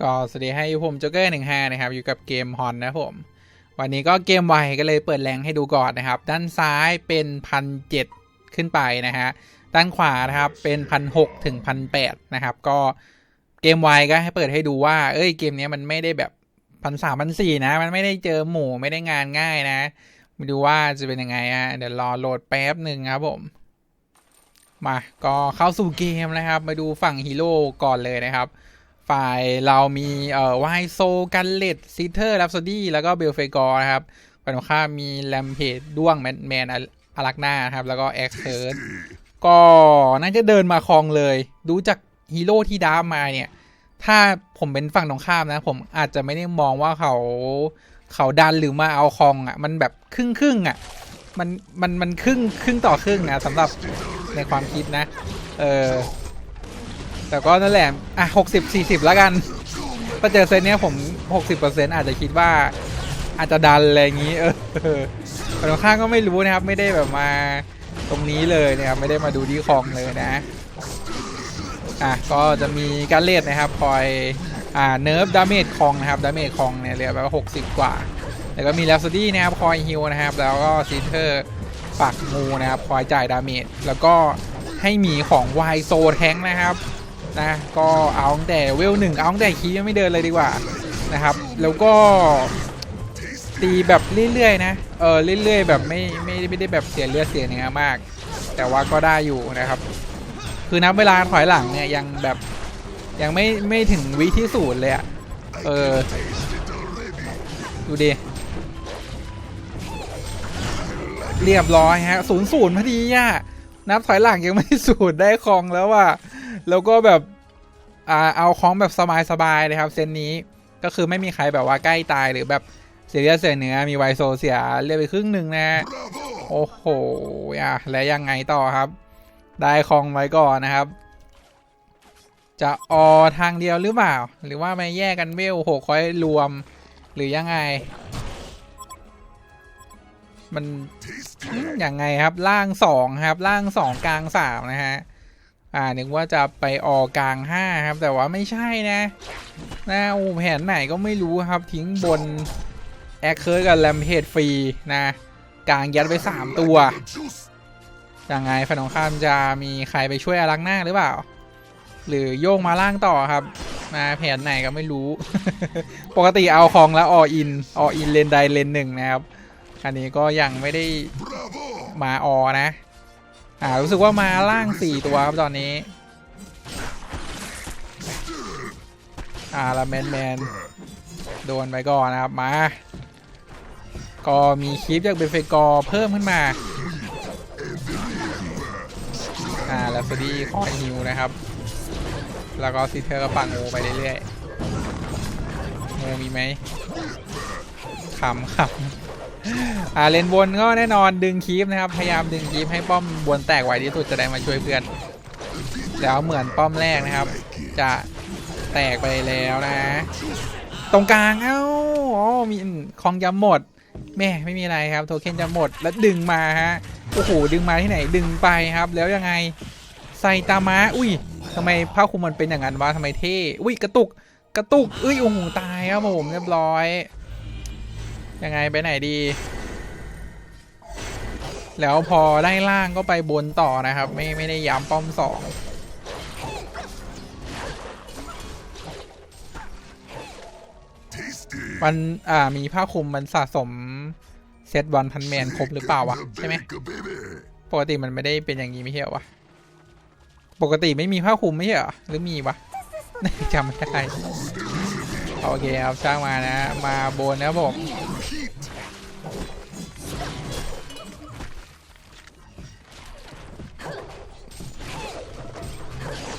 ก็สวัสดีให้ผมโจ๊กเกอร์หนึ่งห้านะครับ อยู่กับเกมฮอนนะผม วันนี้ก็เกมไวก็เลยเปิดแรงให้ดูก่อนนะครับ ด้านซ้ายเป็นพันเจ็ดขึ้นไปนะฮะ ด้านขวานะครับเป็นพันหกถึงพันแปดนะครับ ก็เกมไวก็ให้เปิดให้ดูว่า เอ้ยเกมนี้มันไม่ได้แบบพันสามพันสี่นะ มันไม่ได้เจอหมู่ไม่ได้งานง่ายนะมาดูว่าจะเป็นยังไงอะเดี๋ยวรอโหลดแป๊บหนึ่งครับผมมาก็เข้าสู่เกมนะครับ มาดูฝั่งฮีโร่ก่อนเลยนะครับ ฝ่ายเรามีเอ่อไวโซกันเลตซิเทอร์ลับซดี้แล้วก็เบลเฟกอร์นะครับฝั่งตรงข้ามมีแลมเพจด้วงแมนแมนอารักหน้าครับ แล้วก็แอ็กเซิร์ก็น่าจะเดินมาคลองเลย ดูจากฮีโร่ที่ดามาเนี่ย ถ้าผมเป็นฝั่งตรงข้ามนะ ผมอาจจะไม่ได้มองว่าเขาเขาดันหรือมาเอาคลองอะ มันแบบครึ่งครึ่งอะ มันมันมันครึ่งครึ่งต่อครึ่งนะสำหรับในความคิดนะ เออ แต่ก็นั่นแหละอะหกสิบสี่สิบแล้วกันถ้าเจอเซตเนี้ยผมหกสิบเปอร์เซ็นต์อาจจะคิดว่า อาจจะดันอะไรอย่างนี้เออคนข้างก็ไม่รู้นะครับ ไม่ได้แบบมาตรงนี้เลยนะครับ ไม่ได้มาดูที่คลองเลยนะอะก็จะมีการเลดนะครับคอยอ่าเนิร์ฟดาเมจคองนะครับดาเมจคองเนี่ยเหลือแบบหกสิบกว่า แล้วก็มีแลสดี้นะครับคอยฮิลนะครับ แล้วก็ซีเทอร์ปักงูนะครับคอยจ่ายดาเมจแล้วก็ให้หมีของไวโซแทงนะครับ นะก็เอาตั้งแต่เวลหนึ่งเอาตั้งแต่คียังไม่เดินเลยดีกว่านะครับ แล้วก็ตีแบบเรื่อยๆนะเออเรื่อยๆแบบไม่ไม่ไม่ได้แบบเสียเลือดเสียเนื้อมาก แต่ว่าก็ได้อยู่นะครับ คือนับเวลาถอยหลังเนี่ยยังแบบยังไม่ไม่ถึงวิที่ศูนย์เลยอะเออดูดิเรียบร้อยฮะศูนย์ศูนย์พอดีอะนับถอยหลังยังไม่ศูนย์ได้คลองแล้วอะ แล้วก็แบบอ่าเอาคล้องแบบสบายๆเลยครับ เซนนี้ก็คือไม่มีใครแบบว่าใกล้ตายหรือแบบเสียเลือดเสียเนื้อมีไวโซเสียเลือดไปครึ่งหนึ่งนะโอ้โหอะแล้วยังไงต่อครับ ได้คองไว้ก่อนนะครับ จะออทางเดียวหรือเปล่า หรือว่าไม่แยกกันเวลหกค่อยรวม หรือยังไง มันยังไงครับล่างสองครับล่างสองกลางสามนะฮะ อ่านึกว่าจะไปออกกลางห้าครับ แต่ว่าไม่ใช่นะนะโอ้แผนไหนก็ไม่รู้ครับทิ้งบนแอคเคิร์กับแลมเพจฟรีนะกลางยัดไปสามตัวยังไงฝันของข้ามจะมีใครไปช่วยอารักหน้าหรือเปล่า หรือโยกมาล่างต่อครับมาแผนไหนก็ไม่รู้ ปกติเอาของแล้วออินออินเลนใดเลนหนึ่งนะครับ อันนี้ก็ยังไม่ได้มาออนะ อ่ารู้สึกว่ามาล่างสี่ตัวครับตอนนี้อ่าละแมนแมนโดนไปก่อนนะครับมา ก็มีคลิปจากเบฟเฟกอร์เพิ่มขึ้นมาอ่าแล้วฟดีคอยฮิวนะครับ แล้วก็ซีเทอร์ก็ปังงูไปเรื่อยๆงูมีไหมขำขำ อ่าเลนบนก็แน่นอนดึงคีฟนะครับ พยายามดึงคีฟให้ป้อมบนแตกไวที่สุดจะได้มาช่วยเพื่อน แล้วเหมือนป้อมแรกนะครับ จะแตกไปแล้วนะ ตรงกลางเอ้าอ๋อมีคองยำหมดแม่ไม่มีอะไรครับ โทเค็นจะหมดแล้วดึงมาฮะโอ้โหดึงมาที่ไหนดึงไปครับ แล้วยังไงไซตามะอุ้ยทำไมผ้าคลุมมันเป็นอย่างนั้นวะทำไมเท่อุ้ยกระตุกกระตุกอุ้ยโอ้โหตายครับผมเรียบร้อย ยังไงไปไหนดี แล้วพอได้ล่างก็ไปบนต่อนะครับ ไม่ไม่ได้ย้ำป้อมสองมันอ่ามีผ้าคลุมมันสะสมเซตวันพันแมนครบหรือเปล่าวะใช่ไหมปกติมันไม่ได้เป็นอย่างนี้ไม่ใช่เหรอวะปกติไม่มีผ้าคลุมไม่ใช่เหรอหรือมีวะจำไม่ได้ โอเคครับช่างมานะ มาโบนนะผม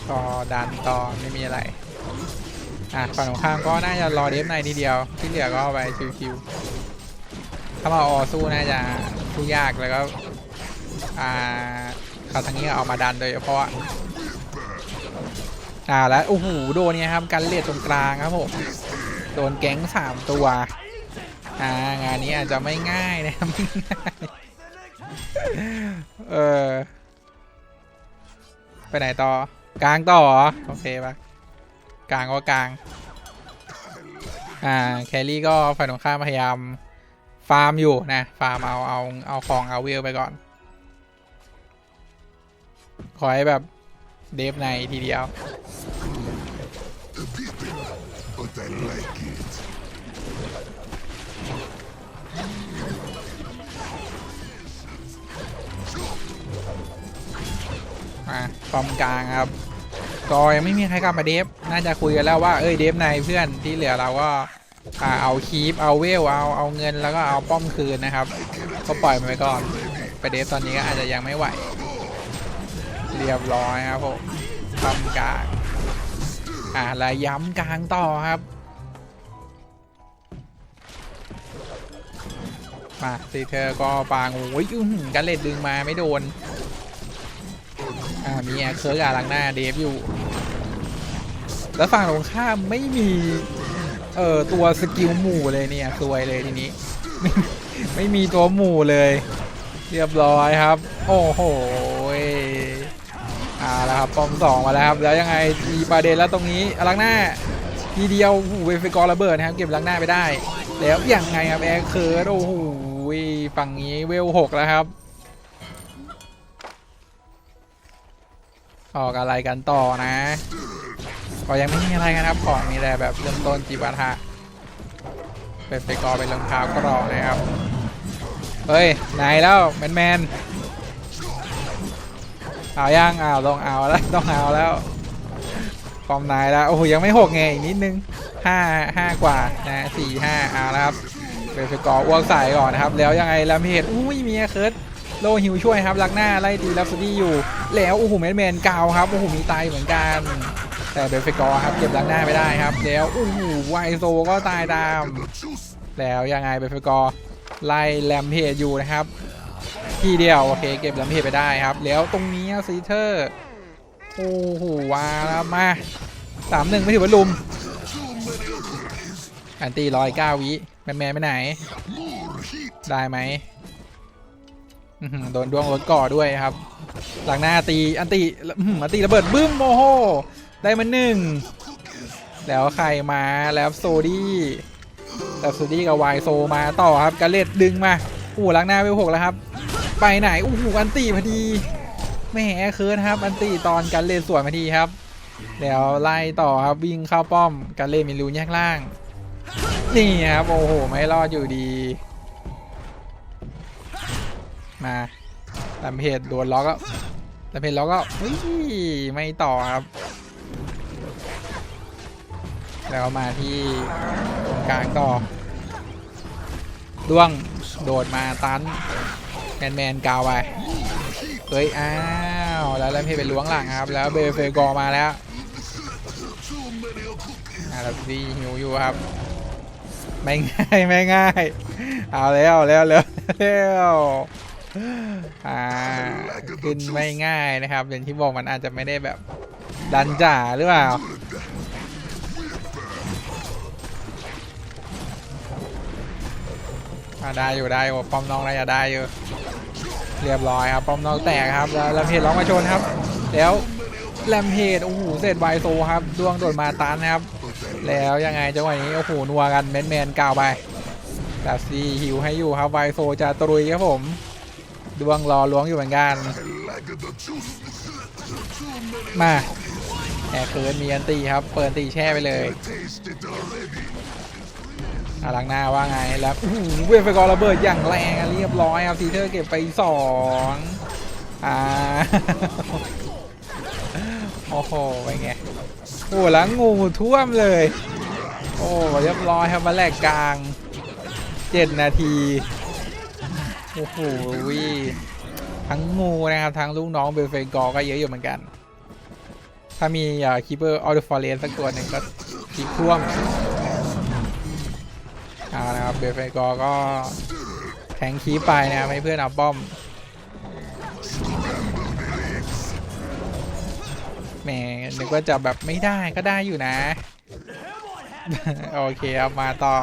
ก็ดันต่อไม่มีอะไร อะฝั่งตรงข้ามก็น่าจะรอเดฟในทีเดียว ที่เหลือก็เอาไปคิวๆถ้ามาออสู้น่าจะสู้ยากแล้วก็ อ่าเขาทางนี้เอามาดันโดยเฉพาะอ่าแล้วโอ้โหโดนเนี่ยครับกันเลดตรงกลางครับผม โดนแก๊งสามตัวอ่างานนี้อาจจะไม่ง่ายนะครับไม่ง่ายเออไปไหนต่อกลางต่อเหรอโอเคปะกลางก็กลางอ่าแครี่ก็ฝ่ายตรงข้ามพยายามฟาร์มอยู่นะฟาร์มเอาเอาเอาของเอาเวลไปก่อน ขอให้แบบเดฟในทีเดียว but I like it. มาฟอมกลางครับก็ยังไม่มีใครกลับมาเดฟ น่าจะคุยกันแล้วว่า เอ้ย เดฟในเพื่อนที่เหลือเราก็เอาคีป เอาเวล เอา เอาเงิน แล้วก็เอาป้อมคืนนะครับ ก็ปล่อยมันไปก่อน ไปเดฟตอนนี้ก็อาจจะยังไม่ไหว เรียบร้อยครับผมฟอมกลาง อ่าแล้วย้ำกลางต่อครับมาซีเธอก็ปางโอ้ยอื้อหือกันเล็ดดึงมาไม่โดน อ่า มีแอร์เคิร์กอาลังหน้าเดฟอยู่ แล้วฝั่งตรงข้ามไม่มี เอ่อ ตัวสกิลหมู่เลยเนี่ยสวยเลยทีนี้ ไม่มีตัวหมู่เลย เรียบร้อยครับ โอ้โห บปอมสองมาแล้วครับ แล้วยังไงมีประเด็นแล้วตรงนี้อลังหน้าทีเดียวโอ้โหเวฟกอร์ระเบิดนะครับ เก็บลังหน้าไปได้ แล้วยังไงครับแอร์เคิร์ดโอ้โหฝั่งนี้เวลหกแล้วครับออกอะไรกันต่อนะ ก็ยังไม่มีอะไรกันครับ ของมีแต่แบบเริ่มต้นจีบาทะเป็นไปกอเป็นรองเท้ากรองนะครับ เฮ้ย ไหนแล้วแมนแมน เอายังเอาวต้องเอาแล้วต้องเอาแล้วฟอร์มนายแล้วโอ้โหยังไม่หกไงอีกนิดนึงห้าห้ากว่านะสี่ห้าเอาแล้วครับเป็นไปกออ้วกใส่ก่อนนะครับ แล้วยังไงลำเพจอุ้ยมีเคิร์ดโลหิวช่วยครับลักหน้าไล่ตีลับสตี้อยู่ แล้วโอ้โหแมนแมนเกาวครับโอ้โหมีตายเหมือนกัน แต่เบลเฟกอร์ครับเก็บลักหน้าไม่ได้ครับ แล้วโอ้โหไวโซก็ตายตาม แล้วยังไงเบลเฟกอร์ไล่แลมเพจอยู่นะครับ ทีเดียว โอเค เก็บแลมเพจไปได้ครับ แล้วตรงนี้ซีเทอร์ โอ้โหว้าแล้วมาสามหนึ่งไม่ถือว่าลุมอันตีร้อยเก้าวิแมนแมนไปไหน ได้ไหมโดนดวงรถก่อด้วยครับ หลังหน้าตีอันตี้อืมอันตีระเบิดบึ้มโมโห ได้มาหนึ่ง แล้วใครมาแล้วโซดี้แล้วโซดี้กับไวโซมาต่อครับกาเลตดึงมาโอ้หหลังหน้าไปหกแล้วครับ ไปไหนโอ้โหอันตีพอดีแหมเคิร์ดครับ อันตีตอนกันเลนสวนพอดีครับ แล้วไล่ต่อครับวิ่งเข้าป้อมกันเลนมีรูแยกล่าง นี่ครับโอ้โหไม่รอดอยู่ดี มาลำเพจโดนล็อกก็ลำเพจล็อกก็เฮ้ยไม่ต่อครับ แล้วมาที่กลางต่อด้วงโดดมาตัน แมนแมนกาวไปเฮ้ยอ้าวแล้วลำเพจเป็นล้วงหลังครับ แล้วเบเฟกอมาแล้วอ่าล้วดีหิวอยู่ครับ ไม่ง่ายไม่ง่าย เอาแล้วแล้วแล้วแล้วอ่าขึ้นไม่ง่ายนะครับ อย่างที่บอกมันอาจจะไม่ได้แบบดันจ่าหรือเปล่าอ่าได้อยู่ได้อยู่ป้อมน้องน่าจะได้อยู่ เรียบร้อยครับป้อมนองแตกครับแล้วแลมเพจร้องมาชนครับ แล้วแลมเพจโอ้โหเสร็จไวโซครับดวงโดดมาตันนครับ แล้วยังไงจังหวะนี้โอ้โหนัวกันแมนแมนกาวไปดาซีหิวให้อยู่ครับไวโซจะตรุยครับผมดวงรอล้วงอยู่เหมือนกัน มาแอร์เคิร์นมีอันตีครับ เปิดตีแช่ไปเลย อาลังหน้าว่าไงแล้วเวฟไฟกอร์ระเบิดอย่างแรงเรียบร้อยครับซีเทอร์เก็บไปสองอ่าโอ้โหไปไงโอ้แล้วงูท่วมเลย โอ้เรียบร้อยครับมาแหลกกลางเจ็ดนาทีโอ้โหวิทั้งงูนะครับทั้งลูกน้องเบลเฟกอร์ก็เยอะอยู่เหมือนกัน ถ้ามีคีเปอร์ออเดอร์ฟอร์เรนสักตัวหนึ่งก็ทีท่วม เอาละครับเบลเฟกอก็แทงคีไปนะครับให้เพื่อนเอาป้อมแหมนึกว่าจะแบบไม่ได้ก็ได้อยู่นะ โอเคครับมาต่อ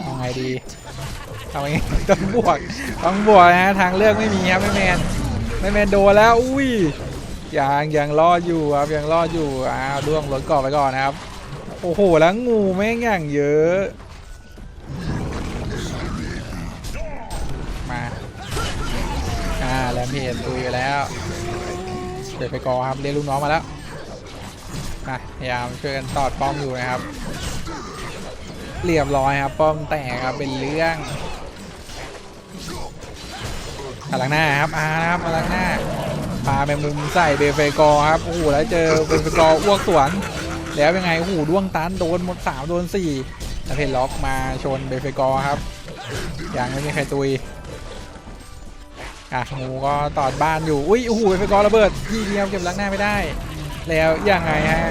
เอาไงดีเอาไงต้องบวกต้องบวกนะฮะทางเลือกไม่มีครับไม่แมนไม่แมนโดนแล้ว อุ้ย ยังยังรอดอยู่ครับยังรอดอยู่อ้าวด้วงรถก่อไปก่อนนะครับ โอ้โหแล้วงูแม่งอย่างเยอะ มาอ่าแลมเพจตุยไปแล้วเดี๋ยวไปกอครับเรียกลูกน้องมาแล้วอะพยายามช่วยกันตอดป้อมอยู่นะครับ เรียบร้อยครับป้อมแตกครับเป็นเรื่องพลังหน้าครับอาครับพลังหน้า พาแมงมุมใส่เบเฟกอร์ครับโอ้โหแล้วเจอเบเฟกอร์อ้วกสวน แล้วยังไงโอ้โหด้วงตันโดนหมดสามโดนสี่แล้วเพนล็อกมาชนเบเฟกอร์ครับยังไม่มีใครตุยอะงูก็ตอดบ้านอยู่อุ้ยโอ้โหเบเฟกอร์ระเบิดที่เดียวเก็บล้างหน้าไม่ได้ แล้วยังไงฮะ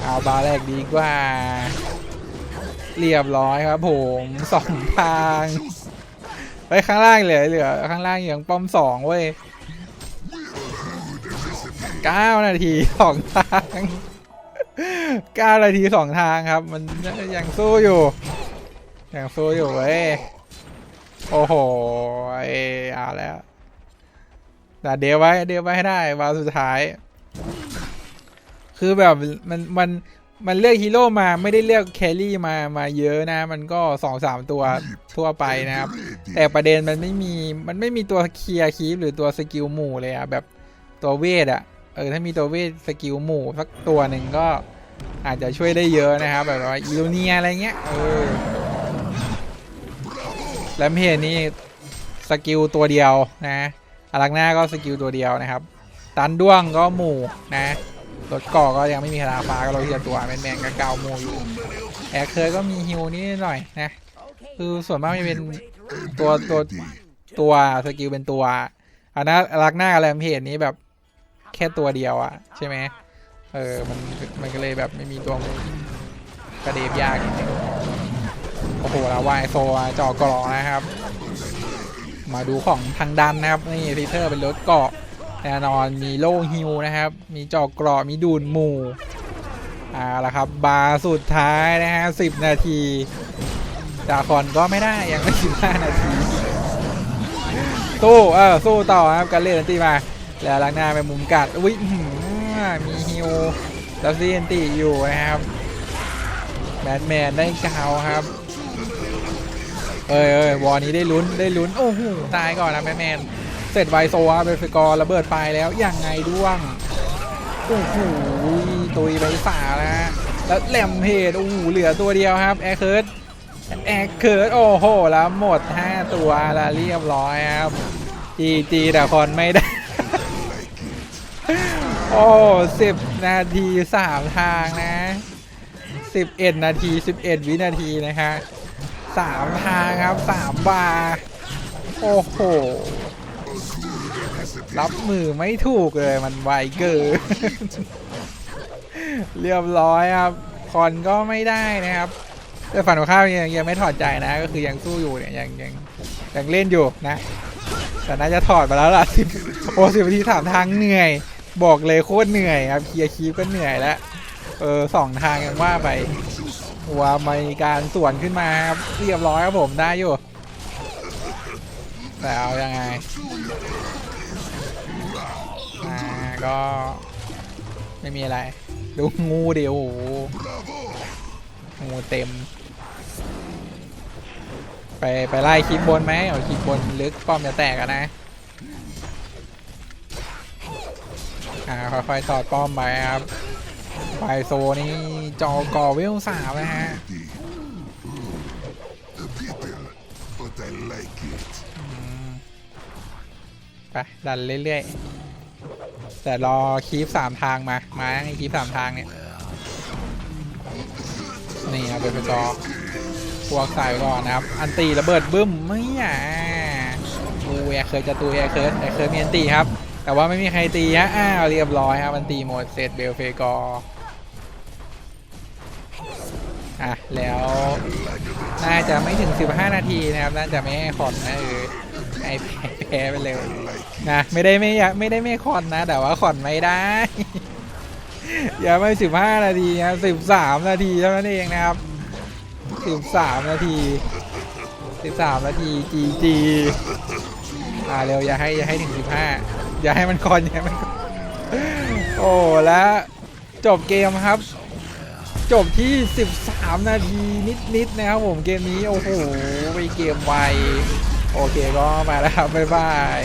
เอาบาแรกดีกว่า เรียบร้อยครับผมสองทางไปข้างล่างเหลือเหลือข้างล่างอย่างป้อมสองเว้ย เก้านาทีสองทางเก้านาทีสองทางครับ มันยังสู้อยู่ ยังสู้อยู่เว้ย โอ้โหเออาแล้วแต่เดี๋ยวไว้ เดี๋ยวไว้ให้ได้วาสุดท้าย คือแบบมันมันมันเลือกฮีโร่มาไม่ได้เลือกแครี่มามาเยอะนะ มันก็สองสามตัวทั่วไปนะครับ แต่ประเด็นมันไม่มีมันไม่มีตัวเคลียร์คีปหรือตัวสกิลหมู่เลยอะแบบตัวเวทอะ เออถ้ามีตัวเวทสกิลหมู่สักตัวหนึ่งก็อาจจะช่วยได้เยอะนะครับ แบบว่าอิลูเนียอะไรเงี้ยเออแล้วเพจนี้สกิลตัวเดียวนะอารักหน้าก็สกิลตัวเดียวนะครับ ตันด้วงก็หมู่นะรถก่อก็ยังไม่มีคาราฟ้าก็เราเทียตัวแมนแมนๆกับเกาหมู่อยู่แอร์เคยก็มีฮิวนิดหน่อยนะคือส่วนมากจะเป็นตัวตัวตัวสกิลเป็นตัวอันนั้นรักหน้าแรมเพจนี้แบบ แค่ตัวเดียวอะใช่ไหมเออมันมันก็เลยแบบไม่มีตัวกระเดบยากโอ้โหล้วายโซจาะกรอนะครับ มาดูของทางดันนะครับนี่พีเตอร์เป็นรถเกาะแน่นอนมีโล่ฮิวนะครับ มีจาะเกราะมีดูนหมู่อ่าละครับ บาสุดท้ายนะฮะสิบนาทีดาคอนก็ไม่ได้ยังไม่สิบห้านาทีสู้เออสู้ต่อครับกันเล่นตีมา แล้วล้างหน้าไปมุมกัดอุ้ยฮือมีฮิวแล้วซีเอนตีอยู่นะครับแมนแมนได้กาวครับเอ้ยเอ้ยวอนี้ได้ลุ้นได้ลุ้นโอ้โหตายก่อนนะแมนแมนเสร็จไวโซะเบฟกอร์ระเบิดไปแล้วยังไงด้วงโอ้โหตุยไปสาแล้วฮะแล้วแหลมเพจโอ้โหเหลือตัวเดียวครับแอร์เคิร์ดแอกเคิร์ดโอ้โหแล้วหมด 5 ตัวแล้วเรียบร้อยครับจีจีแต่คนไม่ได้ โอ้สิบนาทีสามทางนะสิบเอ็ดนาทีสิบเอ็ดวินาทีนะฮะสามทางครับสามบาร์โอ้โห รับมือไม่ถูกเลยมันไวเกินเรียบร้อยครับคอนก็ไม่ได้นะครับ แต่ฝันของข้าวยังยังไม่ถอดใจนะ ก็คือยังสู้อยู่เนี่ยยังยังยังเล่นอยู่นะ แต่น่าจะถอดไปแล้วล่ะสิบโอ้สิบนาทีสามทางเหนื่อย บอกเลยโคตรเหนื่อยครับเคลียร์คีปก็เหนื่อยแล้ว เออสองทางยังว่าไปว่ามีการสวนขึ้นมาครับเรียบร้อยครับผมได้อยู่แต่เอายังไงอ่าก็ไม่มีอะไร ดูงูเดียวงูเต็ม ไปไปไล่คลิปบนไหมเอาคลิปบนลึกป้อมจะแตกอะนะ อ่าค่อยๆตอดป้อมไปครับไฟโซนี่จอกอเวลสามนะฮะ A people, but I like it. ไป ดันเรื่อยๆ แต่รอคีฟสามทางมา มาไอ้คีฟสามทางเนี่ย นี่เอาไปเป็นจอพวกใส่ก่อนนะครับ อันตีระเบิดบึ้มไม่อะดูแอร์เคยจะตูแอร์เคิร์ดแอร์เคิร์ดมีอันตีครับ แต่ว่าไม่มีใครตีฮะ อ้าวเรียบร้อยครับอันตีหมดเสร็จเบลเฟกอร์อะแล้วน่าจะไม่ถึง 15 นาทีนะครับน่าจะไม่คอนนะเออไอแพ้ไปเลยนะไม่ได้ไม่อยากไม่ได้ไม่คอนนะ แต่ว่าคอนไม่ได้อย่าไม่ 15 นาทีนะ13 นาทีเท่านั้นเองนะครับ 13 นาที 13 นาที GG อ่าเร็วอย่าให้อย่าให้ถึง 15 อย่าให้มันคอนอย่าให้มันโอ้และจบเกมครับ จบที่ 13 นาทีนิดๆนะครับผมเกมนี้ โอ้โหไปเกมไว โอเคก็มาแล้วครับ บ๊ายบาย